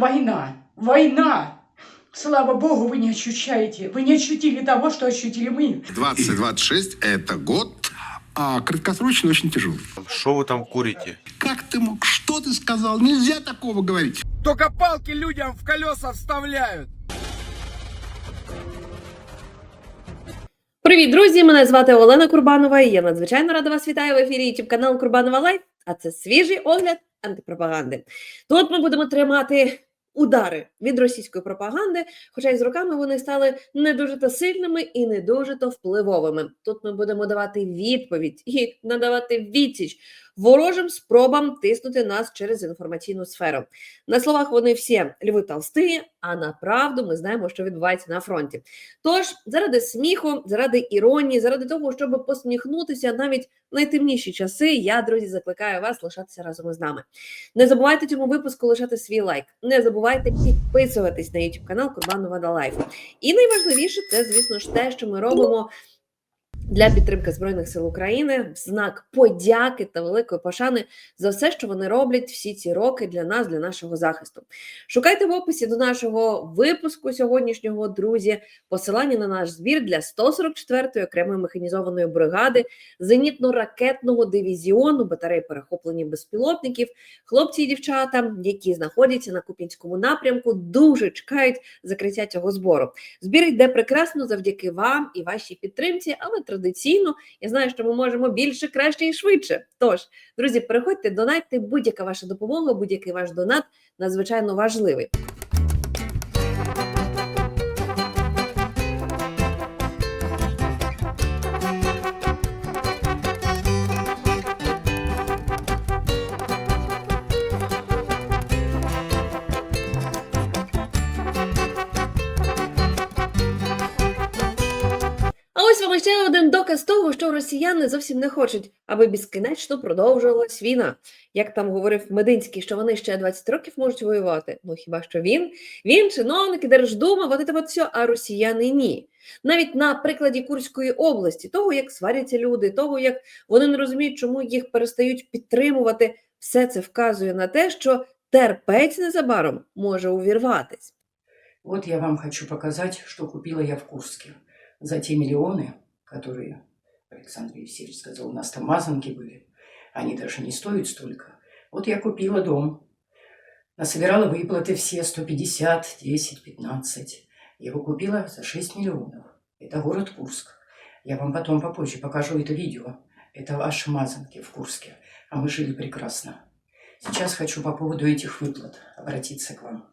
война, война. Слава Богу, вы не ощущаете, вы не ощутили того, что ощутили мы. 2026 – это год, а краткосрочно очень тяжелый. Что вы там курите? Как ты мог? Что ты сказал? Нельзя такого говорить. Только палки людям в колеса вставляют. Привіт, друзі! Мене звати Олена Курбанова. і Я надзвичайно рада вас вітаю в ефірі YouTube канал Курбанова Лайф. А це свіжий огляд антипропаганди. Тут ми будемо тримати удари від російської пропаганди, хоча й з роками вони стали не дуже то сильними і не дуже то впливовими. Тут ми будемо давати відповідь і надавати відсіч ворожим спробам тиснути нас через інформаційну сферу. На словах вони всі льви толсти, а на правду ми знаємо, що відбувається на фронті. Тож, заради сміху, заради іронії, заради того, щоб посміхнутися навіть в найтемніші часи, я, друзі, закликаю вас лишатися разом із нами. Не забувайте цьому випуску лишати свій лайк. Не забувайте підписуватись на YouTube канал Курбанова Лайф. І найважливіше це, звісно ж, те, що ми робимо. Для підтримки збройних сил України в знак подяки та великої пошани за все, що вони роблять всі ці роки для нас, для нашого захисту. Шукайте в описі до нашого випуску сьогоднішнього, друзі, посилання на наш збір для 144-ї окремої механізованої бригади зенітно-ракетного дивізіону батареї перехоплення безпілотників. Хлопці і дівчата, які знаходяться на Купінському напрямку, дуже чекають закриття цього збору. Збір йде прекрасно завдяки вам і вашій підтримці, але традиційно я знаю, що ми можемо більше, краще і швидше. Тож, друзі, переходьте, донайте будь-яка ваша допомога, будь-який ваш донат надзвичайно важливий. Один доказ того, що росіяни зовсім не хочуть, аби безкінечно продовжувалась війна. Як там говорив Мединський, що вони ще 20 років можуть воювати. Ну хіба що він? Він, чиновники, Держдума, вот это все, а росіяни ні. Навіть на прикладі Курської області, того, як сваряться люди, того, як вони не розуміють, чому їх перестають підтримувати, все це вказує на те, що терпець незабаром може увірватись. Вот я вам хочу показать, что купила я в Курске. За те миллионы, которые Александр Евсеевич сказал, у нас там мазанки были, они даже не стоят столько. Вот я купила дом, насобирала выплаты все 150, 10, 15. Его купила за 6 миллионов. Это город Курск. Я вам потом попозже покажу это видео. Это ваши мазанки в Курске. А мы жили прекрасно. Сейчас хочу по поводу этих выплат обратиться к вам.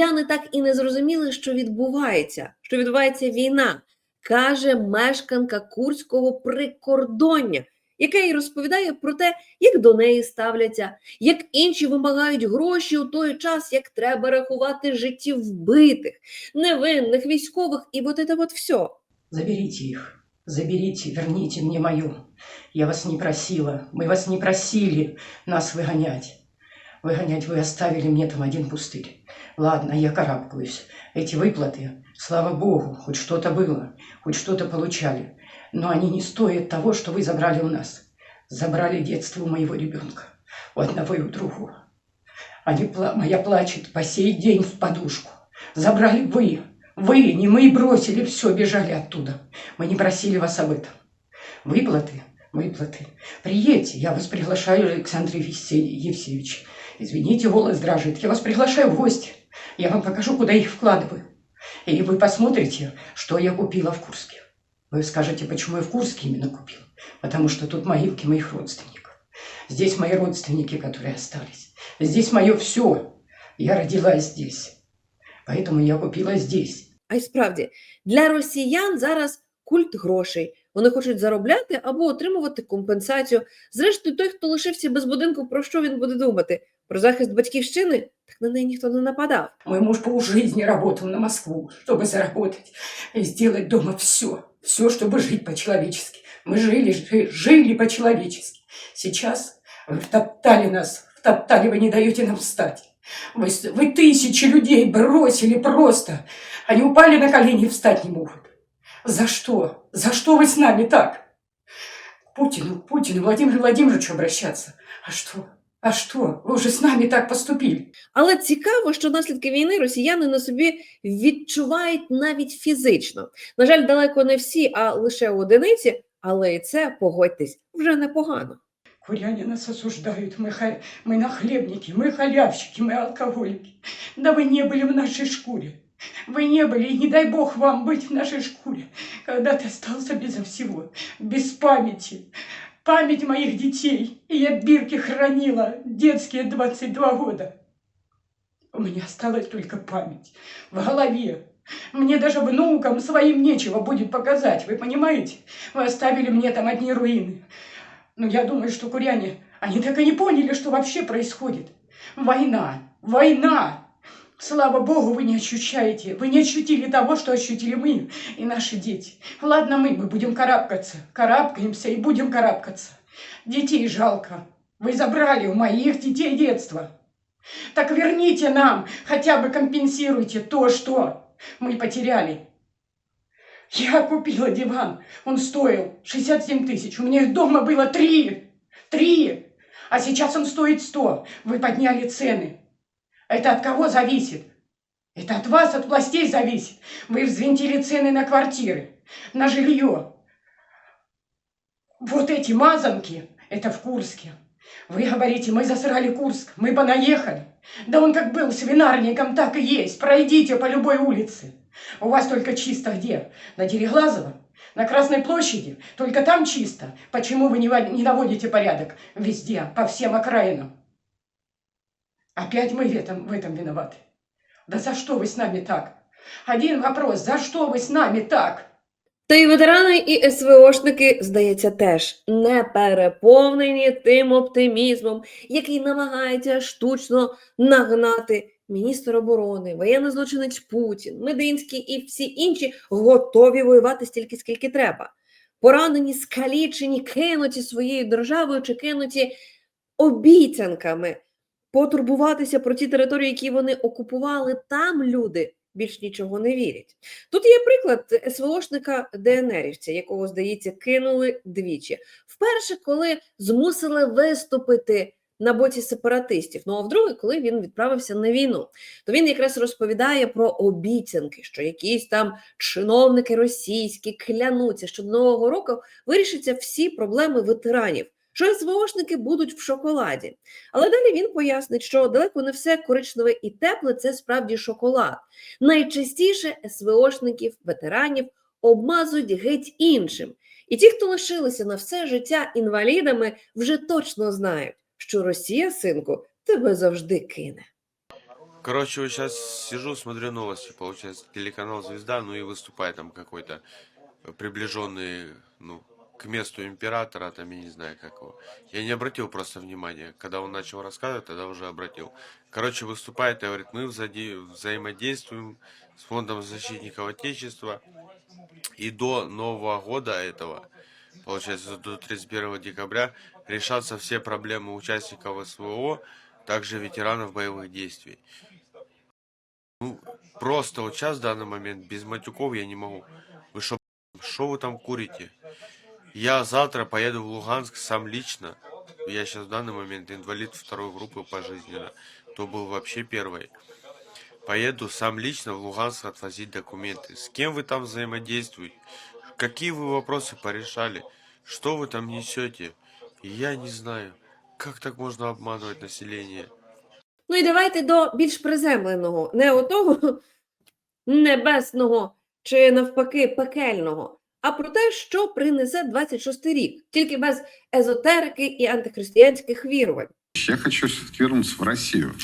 Куряни так і не зрозуміли, що відбувається, що відбувається війна, каже мешканка Курського прикордоння, яка й розповідає про те, як до неї ставляться, як інші вимагають гроші у той час, як треба рахувати життів вбитих, невинних військових, і от це от все. Заберите их. Заберите, верните мне мое. Я вас не просила. Мы вас не просили нас выгонять. Выгонять вы оставили мне там один пустырь. Ладно, я карабкаюсь. Эти выплаты, слава богу, хоть что-то было, хоть что-то получали. Но они не стоят того, что вы забрали у нас. Забрали детство у моего ребенка. У одного и у другого. Они, пла- моя плачет по сей день в подушку. Забрали вы. Вы, не мы бросили все, бежали оттуда. Мы не просили вас об этом. Выплаты, выплаты. Приедьте, я вас приглашаю, Александр Евсе- Евсеевич. Извините, голос дрожит. Я вас приглашаю в гости. Я вам покажу, куда их вкладываю. И вы посмотрите, что я купила в Курске. Вы скажете, почему я в Курске именно купила? Потому что тут могилки моих родственников. Здесь мои родственники, которые остались. Здесь мое все. Я родилась здесь. Поэтому я купила здесь. А й справді, для росіян зараз культ грошей. Вони хочуть заробляти або отримувати компенсацію. Зрештою, той, хто лишився без будинку, про що він буде думати? Про захист батьківщини? Так на неї ніхто не нападав. Мой муж полжизни работал на Москву, чтобы заработать и сделать дома все. Все, чтобы жить по-человечески. Мы жили, жи- жили по-человечески. Сейчас вы втоптали нас, втоптали, вы не даете нам встать. Вы, с- вы тысячи людей бросили просто. Они упали на колени и встать не могут. За что? За что вы с нами так? К Путину, к Путину, Владимиру Владимировичу обращаться. А что? А что? Вы уже с нами так поступили. Але цікаво, що наслідки війни росіяни на собі відчувають навіть фізично. На жаль, далеко не всі, а лише одиниці, але і це, погодьтесь, вже непогано. Куряне нас осуждают, мы, ха- мы нахлебники, мы халявщики, мы алкоголики. Да вы не были в нашей шкуре. Вы не были, и не дай бог вам быть в нашей шкуре, когда ты остался безо всего, без памяти. Память моих детей. И я бирки хранила детские 22 года. У меня осталась только память в голове. Мне даже внукам своим нечего будет показать, вы понимаете? Вы оставили мне там одни руины. Но я думаю, что куряне, они так и не поняли, что вообще происходит. Война, война. Слава Богу, вы не ощущаете, вы не ощутили того, что ощутили мы и наши дети. Ладно, мы, мы будем карабкаться, карабкаемся и будем карабкаться. Детей жалко. Вы забрали у моих детей детство. Так верните нам, хотя бы компенсируйте то, что мы потеряли. Я купила диван, он стоил 67 тысяч, у меня их дома было три, три, а сейчас он стоит 100. Вы подняли цены. Это от кого зависит? Это от вас, от властей зависит. Вы взвинтили цены на квартиры, на жилье. Вот эти мазанки, это в Курске. Вы говорите, мы засрали Курск, мы понаехали. Да он как был свинарником, так и есть. Пройдите по любой улице. У вас только чисто где? На Дереглазово? На Красной площади? Только там чисто. Почему вы не, во- не наводите порядок везде, по всем окраинам? Опять мы в этом, в этом виноваты. Да за что вы с нами так? Один вопрос, за что вы с нами так? Та й ветерани і СВОшники, здається, теж не переповнені тим оптимізмом, який намагається штучно нагнати міністр оборони, воєнний злочинець Путін, Мединський і всі інші готові воювати стільки, скільки треба. Поранені, скалічені, кинуті своєю державою чи кинуті обіцянками потурбуватися про ті території, які вони окупували. Там люди більш нічого не вірять. Тут є приклад СВОшника ДНРівця, якого, здається, кинули двічі. Вперше, коли змусили виступити на боці сепаратистів. Ну а вдруге, коли він відправився на війну, то він якраз розповідає про обіцянки, що якісь там чиновники російські клянуться, що до нового року вирішаться всі проблеми ветеранів. Що СВОшники будуть в шоколаді. Але далі він пояснить, що далеко не все коричневе і тепле це справді шоколад. Найчастіше СВОшників, ветеранів обмазують геть іншим. І ті, хто лишилися на все життя інвалідами, вже точно знають, що Росія, синку, тебе завжди кине. Короче, вот сейчас сижу, смотрю новости, получается, телеканал «Звезда», ну и выступает там какой-то приближенный, ну, к месту императора, там, я не знаю, как его. Я не обратил просто внимания. Когда он начал рассказывать, тогда уже обратил. Короче, выступает и говорит, мы взади- взаимодействуем с Фондом защитников Отечества. И до Нового года этого, получается, до 31 декабря, решатся все проблемы участников СВО, также ветеранов боевых действий. Ну, просто вот сейчас, в данный момент, без матюков я не могу. Вы что, что вы там курите? Я завтра поеду в Луганск сам лично. Я сейчас в данный момент инвалид второй группы пожизненно. То был вообще первый. Поеду сам лично в Луганск отвозить документы. С кем вы там взаимодействуете? Какие вы вопросы порешали? Что вы там несете? Я не знаю. Как так можно обманывать население? Ну і давайте до більш приземленого, не отого небесного чи навпаки пекельного, а про те, що принесе 26 рік, тільки без езотерики і антихристиянських вірувань. Я хочу все-таки вернуться в Россию.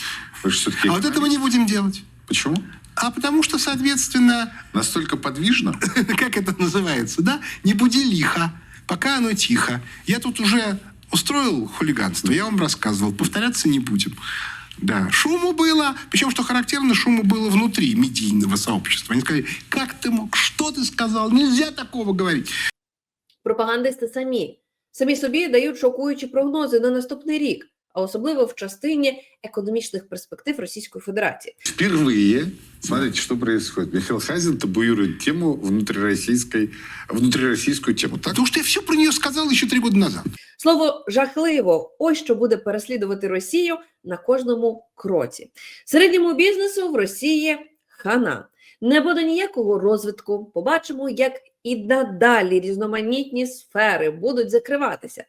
Вы же все-таки... А вот этого не будем делать. Почему? А потому что, соответственно, Настолько подвижно? как это называется, да? Не буди лихо, пока оно тихо. Я тут уже устроил хулиганство, я вам рассказывал, повторяться не будем. Да, шуму было, причем, что характерно, шуму было внутри медийного сообщества. Они сказали, как ты мог, что ты сказал, нельзя такого говорить. Пропагандисти самі самі собі дають шокуючі прогнози на наступний рік, а особливо в частині економічних перспектив Російської Федерації. Впервые, смотрите, что происходит. Михаил Хазин табуирует тему внутрироссийской, внутрироссийскую тему. Так? Потому что я все про нее сказал еще три года назад. Слово жахливо, ось що буде переслідувати Росію на кожному кроці. Середньому бізнесу в Росії хана. Не буде ніякого розвитку. Побачимо, як і надалі різноманітні сфери будуть закриватися.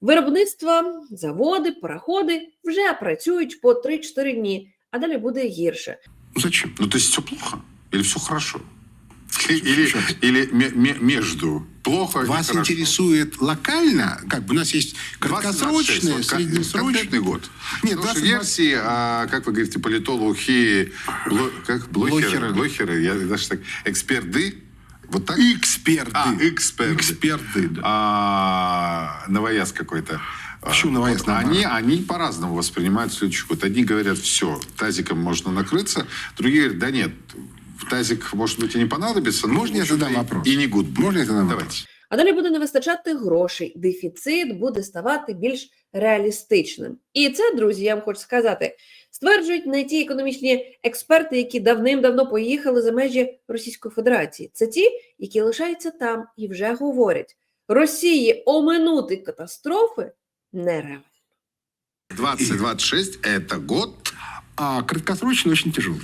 Виробництва, заводи, пароходи вже працюють по 3-4 дні, а далі буде гірше. Ну зачем? Ну, то есть все плохо? Или все хорошо? Или, или, или ме- ме- между плохо и Вас хорошо? интересует локально, как бы у нас есть 2026, краткосрочное, вот кон- среднесрочное. конкретный год. Нет, Потому что 20, версии, а, как вы говорите, политологи, бло- как блохеры, Блохеры. блохеры, я даже так, эксперты, вот так? Эксперты. А, эксперты. Эксперты, да. А, новояз какой-то. А, Почему новояз вот наоборот? они, они по-разному воспринимают следующий год. Одни говорят, все, тазиком можно накрыться, другие говорят, да нет, в тазик, может быть, и не понадобится. но, Можно я в общем-то, задам и- вопрос? И не гуд. будет. Можно я задам Давайте. вопрос? А далі буде не вистачати грошей. Дефіцит буде ставати більш реалістичним. І це, друзі, я вам хочу сказати, стверджують не ті економічні експерти, які давним-давно поїхали за межі Російської Федерації. Це ті, які лишаються там і вже говорять: Росії оминути катастрофи нереально. 2026 это год А краткосрочно очень тяжелый.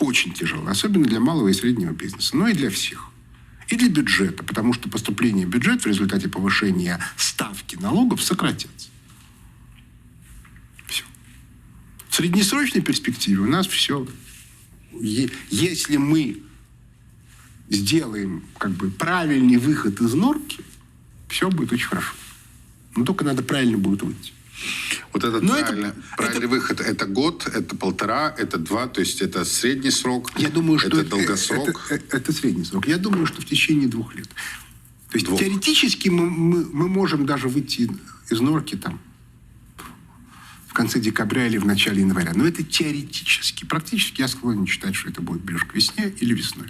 Очень тяжелый. Особенно для малого и среднего бизнеса. Но и для всех. И для бюджета. Потому что поступление в бюджет в результате повышения ставки налогов сократятся. В среднесрочной перспективе у нас все. Если мы сделаем как бы правильный выход из норки, все будет очень хорошо. Но только надо правильно будет выйти. Вот этот Но это- правильно- правильный выход это год, это полтора, это два, то есть это средний срок, Я думаю, что это долгосрок. Это, это- это средний срок. Я думаю, что в течение двух лет. То есть Двух. теоретически мы, мы, мы можем даже выйти из норки там конце декабря или в начале января. Но это теоретически. Практически я склонен считать, что это будет ближе к весне или весной.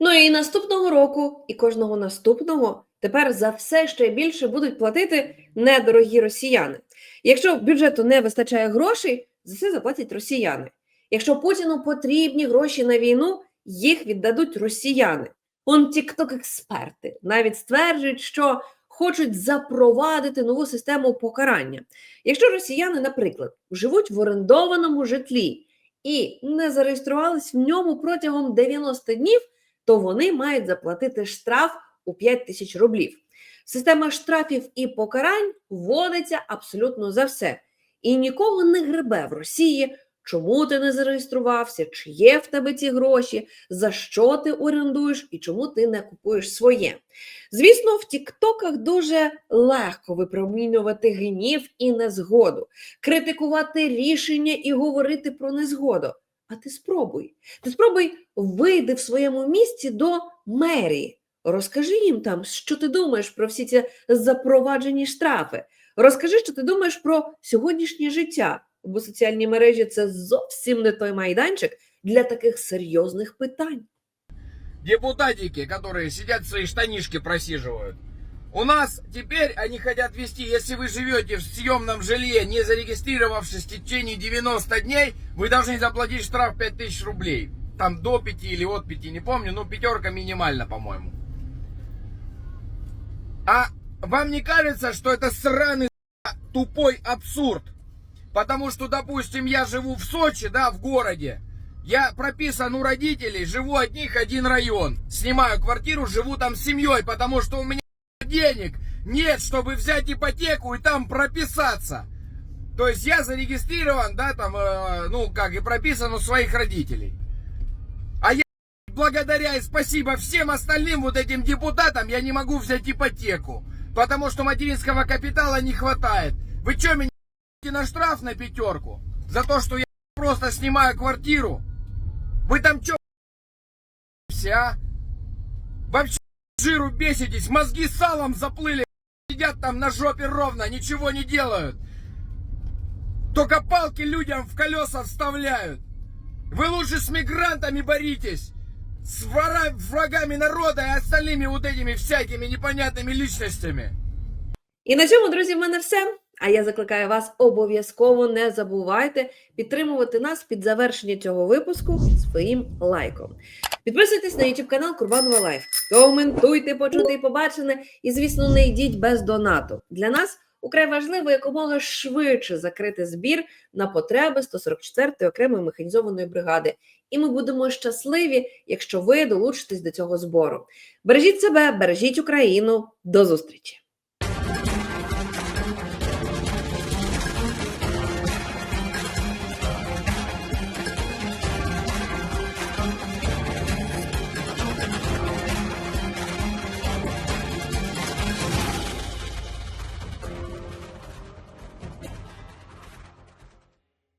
Ну і наступного року, і кожного наступного тепер за все ще більше будуть платити недорогі росіяни. Якщо бюджету не вистачає грошей, за це заплатять росіяни. Якщо Путіну потрібні гроші на війну, їх віддадуть росіяни. Он тікток-експерти навіть стверджують, що хочуть запровадити нову систему покарання. Якщо росіяни, наприклад, живуть в орендованому житлі і не зареєструвались в ньому протягом 90 днів, то вони мають заплатити штраф у 5 тисяч рублів. Система штрафів і покарань вводиться абсолютно за все. І нікого не гребе в Росії, чому ти не зареєструвався, чи є в тебе ці гроші, за що ти орендуєш і чому ти не купуєш своє. Звісно, в Тіктоках дуже легко випромінювати гнів і незгоду, критикувати рішення і говорити про незгоду. А ти спробуй. Ти спробуй вийди в своєму місті до мерії. Розкажи їм там, що ти думаєш про всі ці запроваджені штрафи. Розкажи, що ти думаєш про сьогоднішнє життя, бо соціальні мережі це зовсім не той майданчик для таких серйозних питань. Депутатики, которые сидят в свои штанишки просиживают. У нас теперь они хотят вести, если вы живете в съемном жилье, не зарегистрировавшись в течение 90 дней, вы должны заплатить штраф 5000 рублей. Там до 5 или от 5, не помню, но пятерка минимально, по-моему. А вам не кажется, что это сраный сука, тупой абсурд? Потому что, допустим, я живу в Сочи, да, в городе. Я прописан у родителей, живу от них один район. Снимаю квартиру, живу там с семьей, потому что у меня денег нет, чтобы взять ипотеку и там прописаться. То есть я зарегистрирован, да, там, э, ну, как и прописан у своих родителей. А я благодаря и спасибо всем остальным вот этим депутатам я не могу взять ипотеку. Потому что материнского капитала не хватает. Вы что, меня на штраф на пятерку? За то, что я просто снимаю квартиру? Вы там что, все, а? Вообще жиру беситесь, мозги салом заплыли, сидят там на жопе ровно, ничего не делают. только палки людям в колеса вставляют. Вы лучше с мигрантами боритесь, с вора- врагами народа и остальными вот этими всякими непонятными личностями. І на цьому, друзі, в мене все. А я закликаю вас обов'язково не забувайте підтримувати нас під завершення цього випуску своїм лайком. Підписуйтесь на YouTube канал Курбанова Лайф. Коментуйте, почути і побачене. І, звісно, не йдіть без донату. Для нас украй важливо якомога швидше закрити збір на потреби 144-ї окремої механізованої бригади. І ми будемо щасливі, якщо ви долучитесь до цього збору. Бережіть себе, бережіть Україну. До зустрічі!